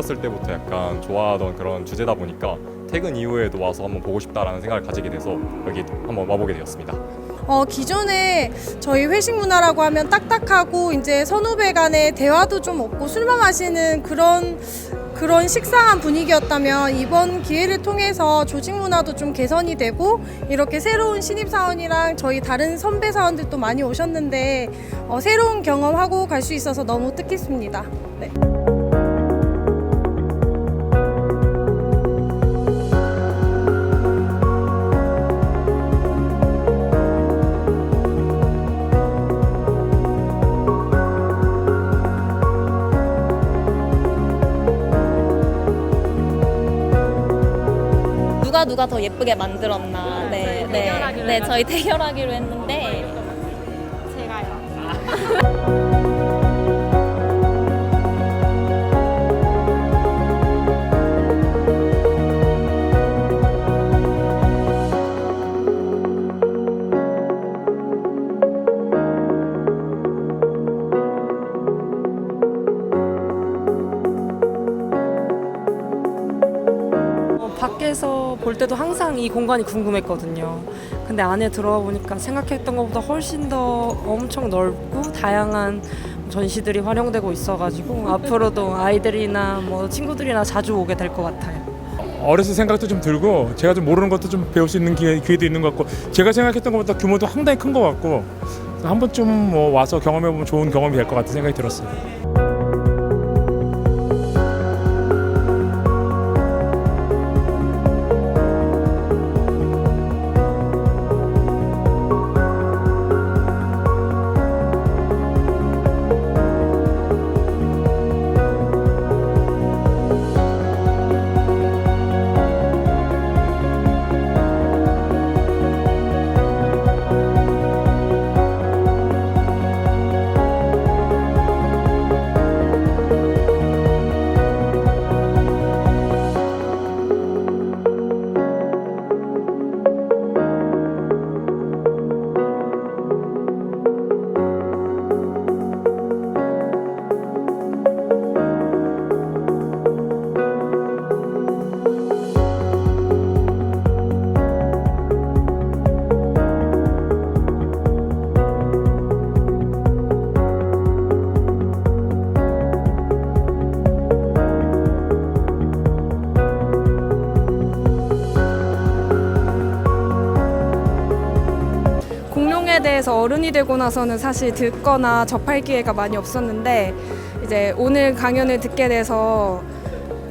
어렸을 때부터 약간 좋아하던 그런 주제다 보니까 퇴근 이후에도 와서 한번 보고 싶다라는 생각을 가지게 돼서 여기 한번 와보게 되었습니다. 어, 기존에 저희 회식 문화라고 하면 딱딱하고 이제 선후배 간의 대화도 좀 없고 술만 마시는 그런 그런 식상한 분위기였다면 이번 기회를 통해서 조직 문화도 좀 개선이 되고 이렇게 새로운 신입 사원이랑 저희 다른 선배 사원들도 많이 오셨는데 어, 새로운 경험하고 갈 수 있어서 너무 뜻깊습니다. 네. 누가 누가 더 예쁘게 만들었나. 네, 네. 네, 저희 대결하기로 했는데 제가요. 밖에서 볼 때도 항상 이 공간이 궁금했거든요. 근데 안에 들어와 보니까 생각했던 것보다 훨씬 더 엄청 넓고 다양한 전시들이 활용되고 있어가지고 앞으로도 아이들이나 뭐 친구들이나 자주 오게 될 것 같아요. 어렸을 생각도 좀 들고 제가 좀 모르는 것도 좀 배울 수 있는 기회, 기회도 있는 것 같고 제가 생각했던 것보다 규모도 상당히 큰 것 같고 한 번쯤 뭐 와서 경험해 보면 좋은 경험이 될 것 같은 생각이 들었어요. 대해서 어른이 되고 나서는 사실 듣거나 접할 기회가 많이 없었는데 이제 오늘 강연을 듣게 돼서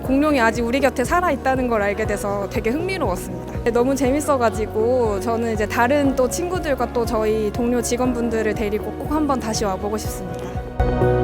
공룡이 아직 우리 곁에 살아 있다는 걸 알게 돼서 되게 흥미로웠습니다. 너무 재밌어가지고 저는 이제 다른 또 친구들과 또 저희 동료 직원분들을 데리고 꼭 한번 다시 와보고 싶습니다.